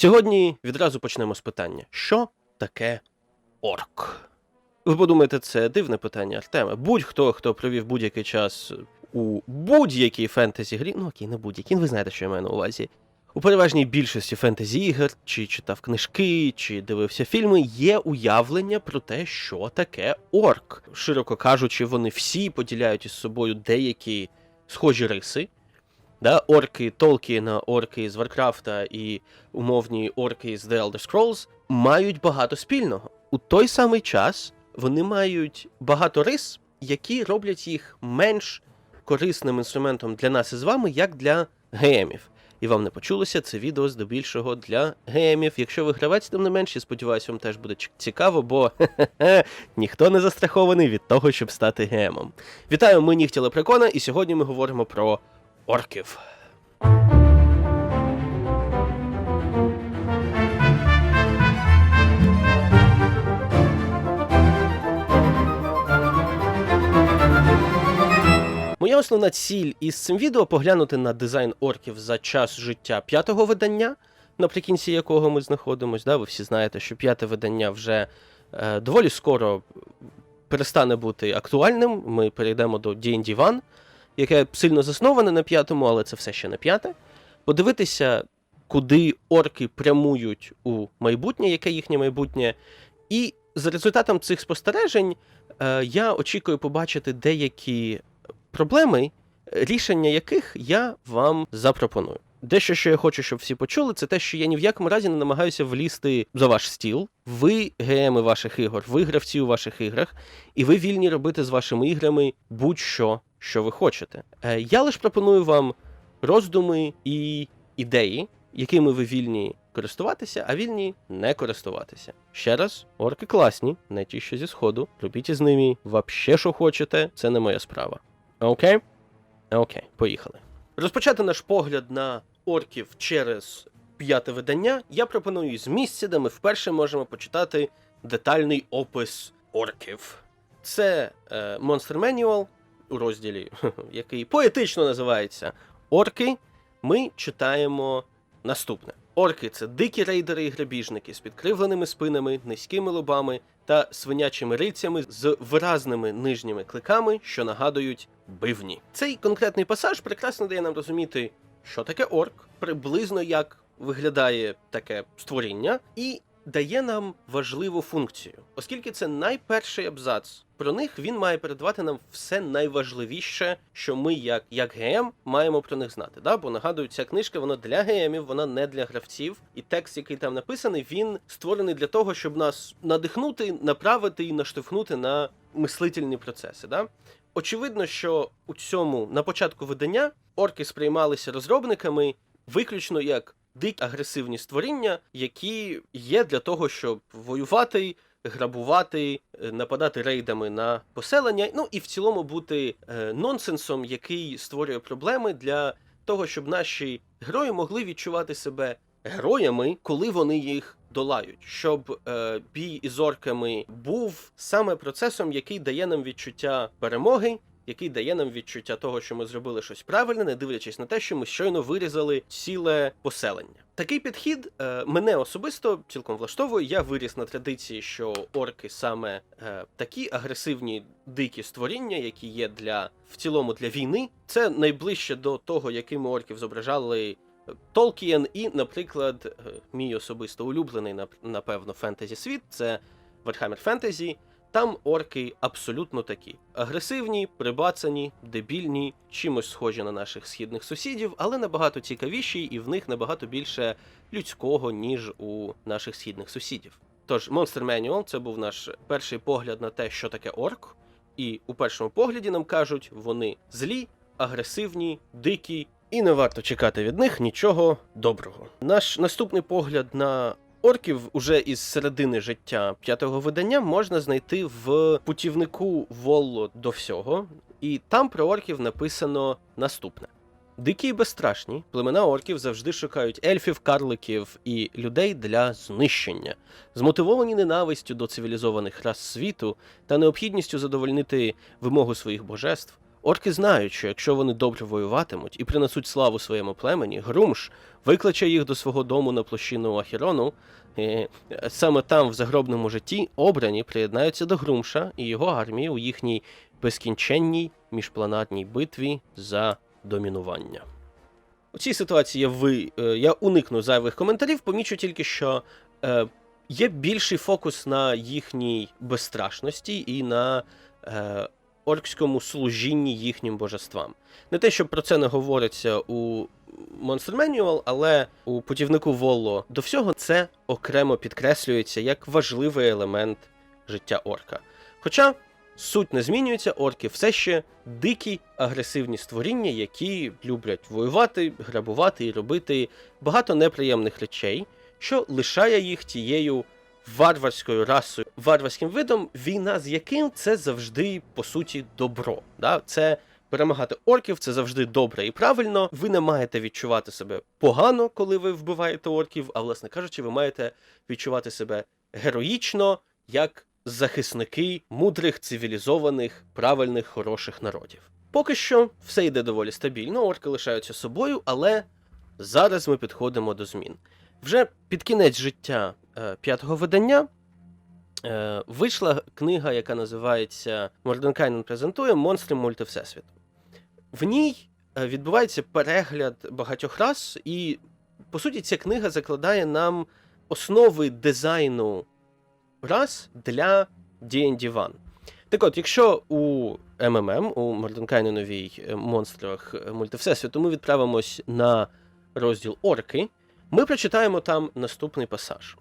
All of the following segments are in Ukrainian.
Сьогодні відразу почнемо з питання: що таке орк? Ви подумаєте, це дивне питання, Артеме. Будь-хто, хто провів будь-який час у будь-якій фентезі грі, ну окей, не будь-який, ви знаєте, що я маю на увазі. У переважній більшості фентезі ігор, чи читав книжки, чи дивився фільми, є уявлення про те, що таке орк. Широко кажучи, вони всі поділяють із собою деякі схожі риси. Да, орки Толкіна, орки з Варкрафта і умовні орки з The Elder Scrolls мають багато спільного. У той самий час вони мають багато рис, які роблять їх менш корисним інструментом для нас із вами, як для гемів. І вам не почулося це відео здебільшого для гемів. Якщо ви гравець, тим не менш, я сподіваюся, вам теж буде цікаво, бо ніхто не застрахований від того, щоб стати гемом. Вітаю, ми Нігті Лепрекона, і сьогодні ми говоримо про орків. Моя основна ціль із цим відео поглянути на дизайн орків за час життя п'ятого видання, наприкінці якого ми знаходимося. Да? Ви всі знаєте, що п'яте видання вже е, доволі скоро перестане бути актуальним. Ми перейдемо до D&D One, яке сильно засноване на п'ятому, але це все ще не п'яте. Подивитися, куди орки прямують у майбутнє, яке їхнє майбутнє. І за результатом цих спостережень е, я очікую побачити деякі проблеми, рішення яких я вам запропоную. Дещо, що я хочу, щоб всі почули, це те, що я ні в якому разі не намагаюся влізти за ваш стіл. Ви ГМи ваших ігор, ви гравці у ваших іграх, і ви вільні робити з вашими іграми будь-що, що ви хочете. Е, Я лише пропоную вам роздуми і ідеї, якими ви вільні користуватися, а вільні не користуватися. Ще раз, орки класні, не ті, що зі сходу. Робіть із ними вообще, що хочете, це не моя справа. Окей? Окей, поїхали. Розпочати наш погляд на орків через п'яте видання я пропоную з місця, де ми вперше можемо почитати детальний опис орків. Це е, Monster Manual у розділі, який поетично називається Орки. Ми читаємо наступне. Орки це дикі рейдери і грабіжники з підкривленими спинами, низькими лобами та свинячими рильцями з виразними нижніми кликами, що нагадують бивні. Цей конкретний пасаж прекрасно дає нам розуміти, що таке орк, приблизно як виглядає таке створіння, і дає нам важливу функцію, оскільки це найперший абзац. Про них він має передавати нам все найважливіше, що ми, як, як ГМ, маємо про них знати. Да? Бо нагадую, ця книжка вона для ГМів, вона не для гравців. І текст, який там написаний, він створений для того, щоб нас надихнути, направити і наштовхнути на мислительні процеси. Да? Очевидно, що у цьому на початку видання орки сприймалися розробниками виключно як дикі агресивні створіння, які є для того, щоб воювати, грабувати, е, нападати рейдами на поселення, ну і в цілому бути е, нонсенсом, який створює проблеми для того, щоб наші герої могли відчувати себе героями, коли вони їх долають, щоб е, бій із орками був саме процесом, який дає нам відчуття перемоги. Який дає нам відчуття того, що ми зробили щось правильне, не дивлячись на те, що ми щойно вирізали ціле поселення. Такий підхід е, мене особисто цілком влаштовує. Я виріс на традиції, що орки саме е, такі агресивні дикі створіння, які є для в цілому для війни. Це найближче до того, якими орків зображали Толкієн і, наприклад, е, мій особисто улюблений, нап- напевно, фентезі світ це Warhammer Fantasy. Там орки абсолютно такі: агресивні, прибацані, дебільні, чимось схожі на наших східних сусідів, але набагато цікавіші, і в них набагато більше людського, ніж у наших східних сусідів. Тож, Monster Manual це був наш перший погляд на те, що таке орк. І у першому погляді нам кажуть, вони злі, агресивні, дикі, і не варто чекати від них нічого доброго. Наш наступний погляд на орків уже із середини життя п'ятого видання можна знайти в путівнику Волло до всього, і там про орків написано наступне. Дикі і безстрашні племена орків завжди шукають ельфів, карликів і людей для знищення, змотивовані ненавистю до цивілізованих рас світу та необхідністю задовольнити вимогу своїх божеств. Орки знають, що якщо вони добре воюватимуть і принесуть славу своєму племені, Грумш викличе їх до свого дому на площину Ахірону. І саме там, в загробному житті, обрані приєднаються до Грумша і його армії у їхній безкінченній міжпланетній битві за домінування. У цій ситуації ви, е, я уникну зайвих коментарів, помічу тільки, що е, є більший фокус на їхній безстрашності і на е, оркському служінні їхнім божествам. Не те, що про це не говориться у Monster Manual, але у путівнику Волло до всього це окремо підкреслюється як важливий елемент життя орка. Хоча суть не змінюється, орки все ще дикі агресивні створіння, які люблять воювати, грабувати і робити багато неприємних речей, що лишає їх тією варварською расою, варварським видом, війна з яким це завжди по суті добро. Да? Це перемагати орків, це завжди добре і правильно. Ви не маєте відчувати себе погано, коли ви вбиваєте орків, а власне кажучи, ви маєте відчувати себе героїчно, як захисники мудрих, цивілізованих, правильних, хороших народів. Поки що все йде доволі стабільно, орки лишаються собою, але зараз ми підходимо до змін. Вже під кінець життя п'ятого видання е, вийшла книга, яка називається Морденкайнен презентує Монстри мультивсесвіту. В ній е, відбувається перегляд багатьох рас, і, по суті, ця книга закладає нам основи дизайну рас для D&D One. Так от, якщо у МММ, у Морденкайненовій е, монстрах е, мультивсесвіту, ми відправимось на розділ Орки, ми прочитаємо там наступний пасаж.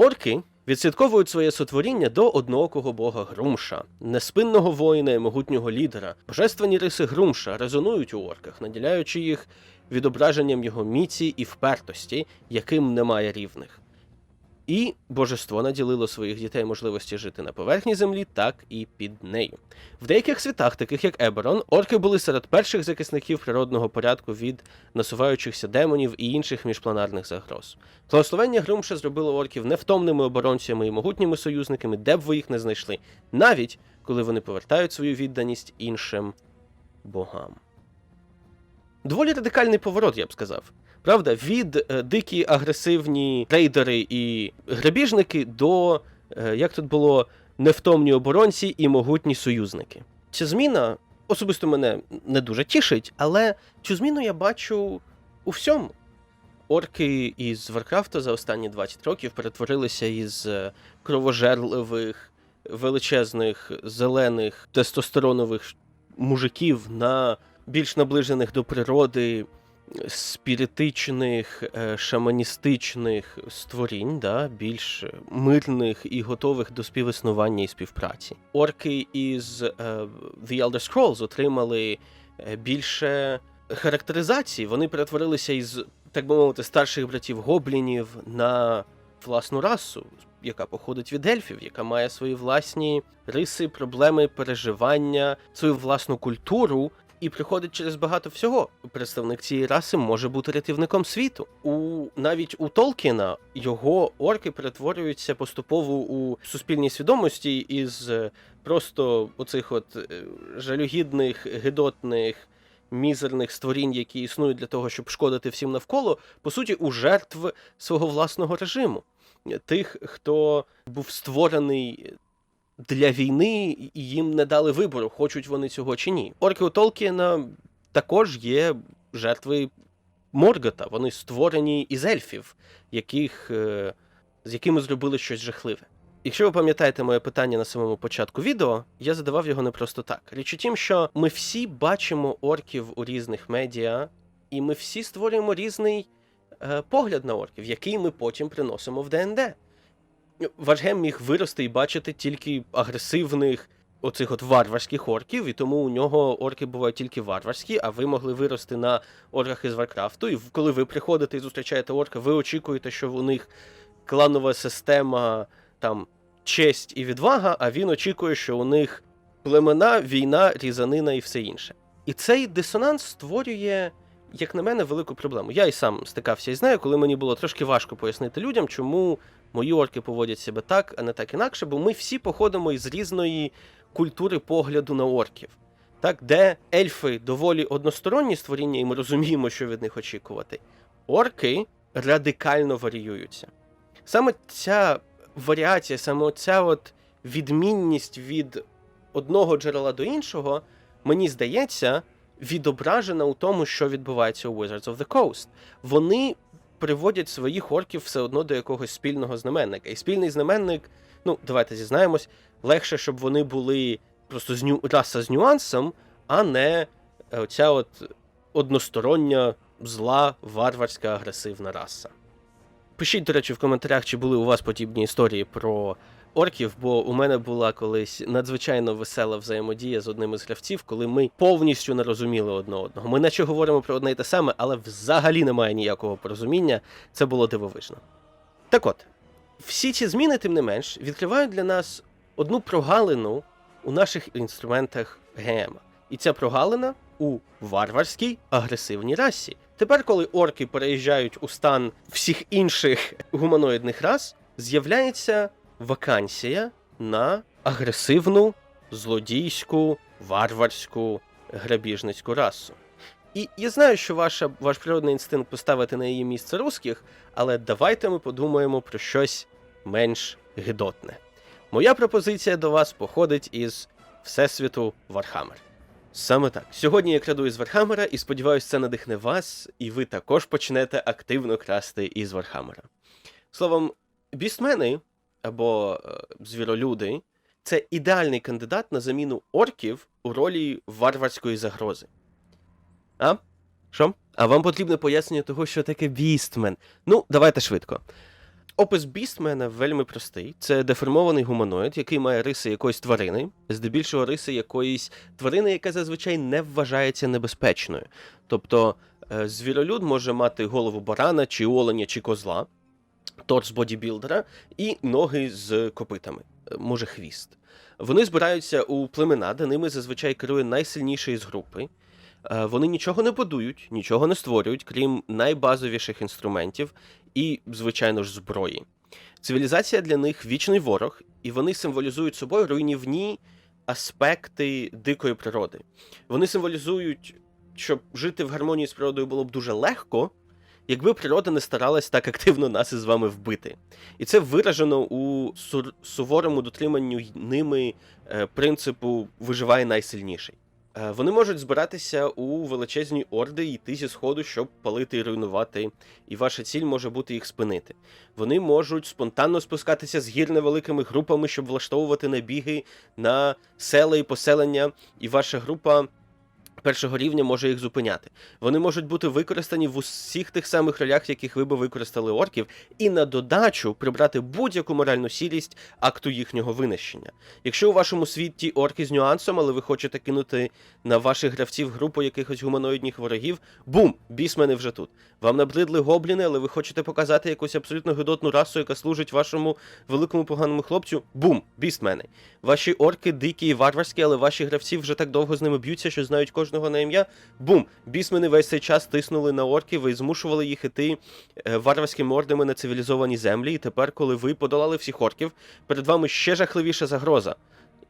Орки відслідковують своє сотворіння до одноокого бога Грумша, неспинного воїна і могутнього лідера. Божественні риси Грумша резонують у орках, наділяючи їх відображенням його міці і впертості, яким немає рівних. І божество наділило своїх дітей можливості жити на поверхні землі, так і під нею. В деяких світах, таких як Еберон, орки були серед перших захисників природного порядку від насуваючихся демонів і інших міжпланарних загроз. Благословення Грумша зробило орків невтомними оборонцями і могутніми союзниками, де б ви їх не знайшли, навіть коли вони повертають свою відданість іншим богам. Доволі радикальний поворот, я б сказав. Правда, від е, дикі агресивні рейдери і грабіжники до, е, як тут було, невтомні оборонці і могутні союзники. Ця зміна особисто мене не дуже тішить, але цю зміну я бачу у всьому. Орки із Варкрафта за останні 20 років перетворилися із е, кровожерливих, величезних, зелених, тестостеронових мужиків на більш наближених до природи спіритичних, е, шаманістичних створінь, да, більш мирних і готових до співіснування і співпраці. Орки із е, The Elder Scrolls отримали е, більше характеризації. Вони перетворилися із, так би мовити, старших братів гоблінів на власну расу. Яка походить від ельфів, яка має свої власні риси, проблеми, переживання, свою власну культуру, і приходить через багато всього. Представник цієї раси може бути рятівником світу. У навіть у Толкіна його орки перетворюються поступово у суспільній свідомості із е, просто оцих от е, жалюгідних, гидотних. Мізерних створінь, які існують для того, щоб шкодити всім навколо, по суті, у жертв свого власного режиму, тих, хто був створений для війни і їм не дали вибору, хочуть вони цього чи ні. Орки у Толкіна також є жертви Моргота. Вони створені із ельфів, яких, е, з якими зробили щось жахливе. Якщо ви пам'ятаєте моє питання на самому початку відео, я задавав його не просто так. Річ у тім, що ми всі бачимо орків у різних медіа, і ми всі створюємо різний е, погляд на орків, який ми потім приносимо в ДНД. Важгем міг вирости і бачити тільки агресивних оцих от варварських орків, і тому у нього орки бувають тільки варварські, а ви могли вирости на орках із Варкрафту. І коли ви приходите і зустрічаєте орка, ви очікуєте, що у них кланова система, там честь і відвага, а він очікує, що у них племена, війна, різанина і все інше. І цей дисонанс створює. Як на мене, велику проблему. Я і сам стикався і знаю, коли мені було трошки важко пояснити людям, чому мої орки поводять себе так, а не так інакше, бо ми всі походимо із різної культури погляду на орків. так, де ельфи доволі односторонні створіння, і ми розуміємо, що від них очікувати. Орки радикально варіюються. Саме ця варіація, саме ця от відмінність від одного джерела до іншого, мені здається, відображена у тому, що відбувається у Wizards of the Coast. Вони приводять своїх орків все одно до якогось спільного знаменника. І спільний знаменник, ну, давайте зізнаємось, легше, щоб вони були просто з ню... раса з нюансом, а не е, оця от одностороння, зла, варварська, агресивна раса. Пишіть, до речі, в коментарях, чи були у вас подібні історії про орків, бо у мене була колись надзвичайно весела взаємодія з одним із гравців, коли ми повністю не розуміли одне одного. Ми наче говоримо про одне й те саме, але взагалі немає ніякого порозуміння. Це було дивовижно. Так от, всі ці зміни, тим не менш, відкривають для нас одну прогалину у наших інструментах ГМ. І ця прогалина у варварській агресивній расі. Тепер, коли орки переїжджають у стан всіх інших гуманоїдних рас, з'являється вакансія на агресивну, злодійську, варварську, грабіжницьку расу. І я знаю, що ваша, ваш природний інстинкт поставити на її місце русських, але давайте ми подумаємо про щось менш гидотне. Моя пропозиція до вас походить із Всесвіту Вархаммер. Саме так. Сьогодні я краду із Вархаммера і сподіваюся, це надихне вас, і ви також почнете активно красти із Вархаммера. Словом, бістмени або е, звіролюди це ідеальний кандидат на заміну орків у ролі варварської загрози. А? Що? А вам потрібне пояснення того, що таке бістмен. Ну, давайте швидко. Опис бістмена вельми простий. Це деформований гуманоїд, який має риси якоїсь тварини, здебільшого риси якоїсь тварини, яка зазвичай не вважається небезпечною. Тобто е, звіролюд може мати голову барана, чи оленя, чи козла, торс бодібілдера і ноги з копитами, е, може хвіст. Вони збираються у племена, де ними зазвичай керує найсильніший з групи. Е, Вони нічого не будують, нічого не створюють, крім найбазовіших інструментів і, звичайно ж, зброї. Цивілізація для них вічний ворог, і вони символізують собою руйнівні аспекти дикої природи. Вони символізують, щоб жити в гармонії з природою було б дуже легко, якби природа не старалась так активно нас із вами вбити. І це виражено у суворому дотриманню ними е, принципу виживає найсильніший. Е, Вони можуть збиратися у величезні орди і йти зі сходу, щоб палити і руйнувати, і ваша ціль може бути їх спинити. Вони можуть спонтанно спускатися з гір невеликими групами, щоб влаштовувати набіги на села і поселення, і ваша група першого рівня може їх зупиняти. Вони можуть бути використані в усіх тих самих ролях, в яких ви би використали орків, і на додачу прибрати будь-яку моральну сірість акту їхнього винищення. Якщо у вашому світі орки з нюансом, але ви хочете кинути на ваших гравців групу якихось гуманоїдних ворогів, бум! Бісмени вже тут. Вам набридли гобліни, але ви хочете показати якусь абсолютно гидотну расу, яка служить вашому великому поганому хлопцю. Бум! Бістмени. Ваші орки дикі і варварські, але ваші гравці вже так довго з ними б'ються, що знають кожного на ім'я. Бум! Бісмени весь цей час тиснули на орків і змушували їх іти е, варварськими ордами на цивілізовані землі. І тепер, коли ви подолали всіх орків, перед вами ще жахливіша загроза.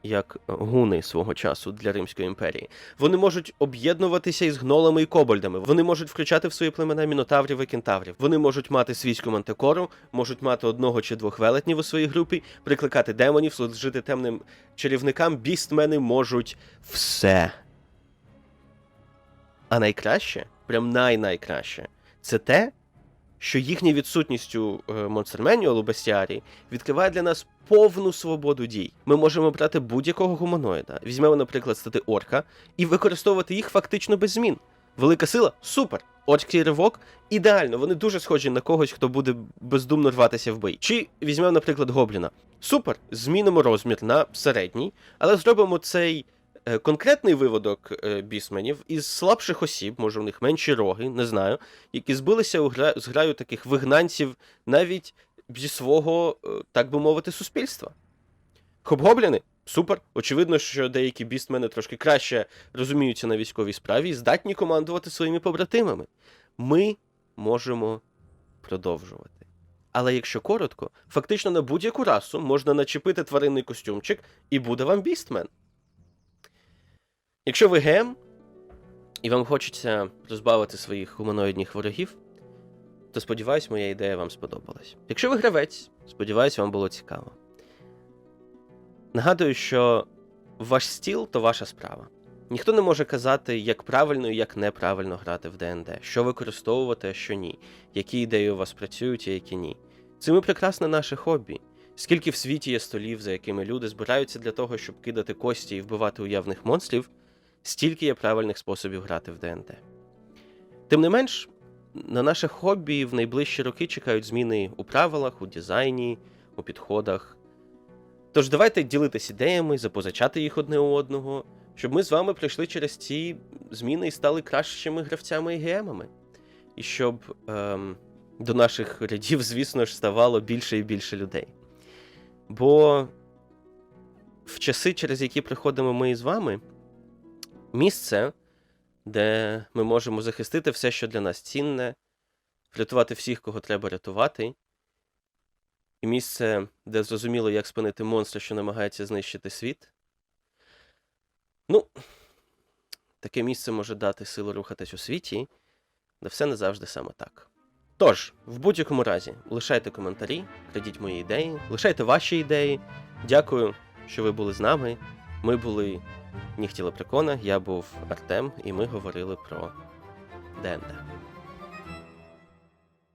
Як гуни свого часу для Римської імперії. Вони можуть об'єднуватися із гнолами і кобальдами. Вони можуть включати в свої племена мінотаврів і кентаврів. Вони можуть мати свійську мантикору, можуть мати одного чи двох велетнів у своїй групі, прикликати демонів, служити темним чарівникам. Бістмени можуть все. А найкраще, прям най-найкраще, це те, що їхня відсутність у е, Monster Manual у бестіарії відкриває для нас повну свободу дій. Ми можемо брати будь-якого гуманоїда, візьмемо, наприклад, стати орка, і використовувати їх фактично без змін. Велика сила супер. Оркський ривок ідеально, вони дуже схожі на когось, хто буде бездумно рватися в бій. Чи візьмемо, наприклад, гобліна. Супер, змінимо розмір на середній, але зробимо цей конкретний виводок е, бісменів із слабших осіб, може, у них менші роги, не знаю, які збилися у гра... з граю таких вигнанців навіть зі свого, е, так би мовити, суспільства. Хобгобліни? Супер. Очевидно, що деякі бістмени трошки краще розуміються на військовій справі і здатні командувати своїми побратимами. Ми можемо продовжувати. Але якщо коротко, фактично на будь-яку расу можна начепити тваринний костюмчик, і буде вам бістмен. Якщо ви ГМ, і вам хочеться розбавити своїх гуманоїдних ворогів, то сподіваюсь, моя ідея вам сподобалась. Якщо ви гравець, сподіваюсь, вам було цікаво. Нагадую, що ваш стіл то ваша справа. Ніхто не може казати, як правильно і як неправильно грати в ДНД, що використовувати, а що ні, які ідеї у вас працюють, а які ні. Цим і прекрасне наше хобі. Скільки в світі є столів, за якими люди збираються для того, щоб кидати кості і вбивати уявних монстрів, стільки є правильних способів грати в ДНД. Тим не менш, на наше хобі в найближчі роки чекають зміни у правилах, у дизайні, у підходах. Тож давайте ділитись ідеями, запозичати їх одне у одного, щоб ми з вами пройшли через ці зміни і стали кращими гравцями і гемами. І щоб ем, до наших рядів, звісно ж, ставало більше і більше людей. Бо в часи, через які приходимо ми з вами, місце, де ми можемо захистити все, що для нас цінне, врятувати всіх, кого треба рятувати, і місце, де зрозуміло, як спинити монстра, що намагається знищити світ. Ну, таке місце може дати силу рухатись у світі, де все не завжди саме так. Тож, в будь-якому разі, лишайте коментарі, крадіть мої ідеї, лишайте ваші ідеї. Дякую, що ви були з нами. Ми були Нігті Лепрекона, я був Артем, і ми говорили про ДНД.